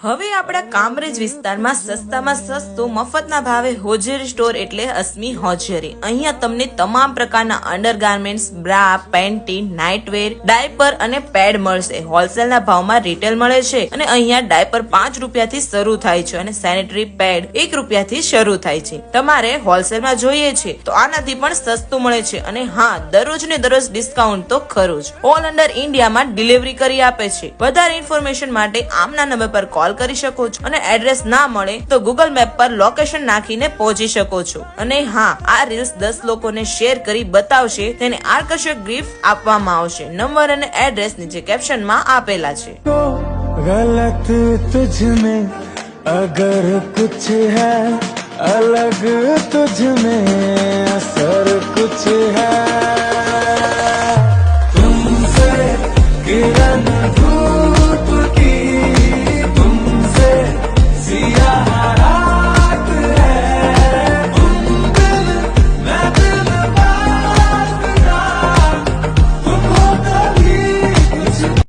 હવે આપણા કામરેજ વિસ્તારમાં સસ્તામાં સસ્તો મફતના ભાવે હોજરી સ્ટોર એટલે અસ્મી હોજરી. અહીંયા તમને તમામ પ્રકારના undergarments bra panty nightwear diaper અને પેડ મળશે. હોલસેલના ભાવમાં રિટેલ મળે છે અને અહીંયા ડાયપર પાંચ રૂપિયાથી શરૂ થાય છે અને સેનેટરી પેડ એક રૂપિયાથી શરૂ થાય છે. તમારે હોલસેલમાં જોઈએ છે તો આનાથી પણ સસ્તું મળે છે અને હા, દરરોજ ને દરરોજ ડિસ્કાઉન્ટ તો ખરું જ. ઓલ અંડર ઇન્ડિયામાં ડિલિવરી કરી આપે છે. વધારે ઇન્ફોર્મેશન માટે આમના નંબર પર કોલ કોલ કરી શકો છો અને એડ્રેસ ના મળે તો ગૂગલ મેપ પર લોકેશન નાખીને પહોંચી શકો છો. અને હા, આ રીલ્સ દસ લોકોને શેર કરી બતાવશે, તેને આકર્ષક ગિફ્ટ આપવામાં આવશે. નંબર અને એડ્રેસ નીચે કેપ્શનમાં આપેલા છે. અગર કુછ હૈ, અલગ તુજમે અસર કુછ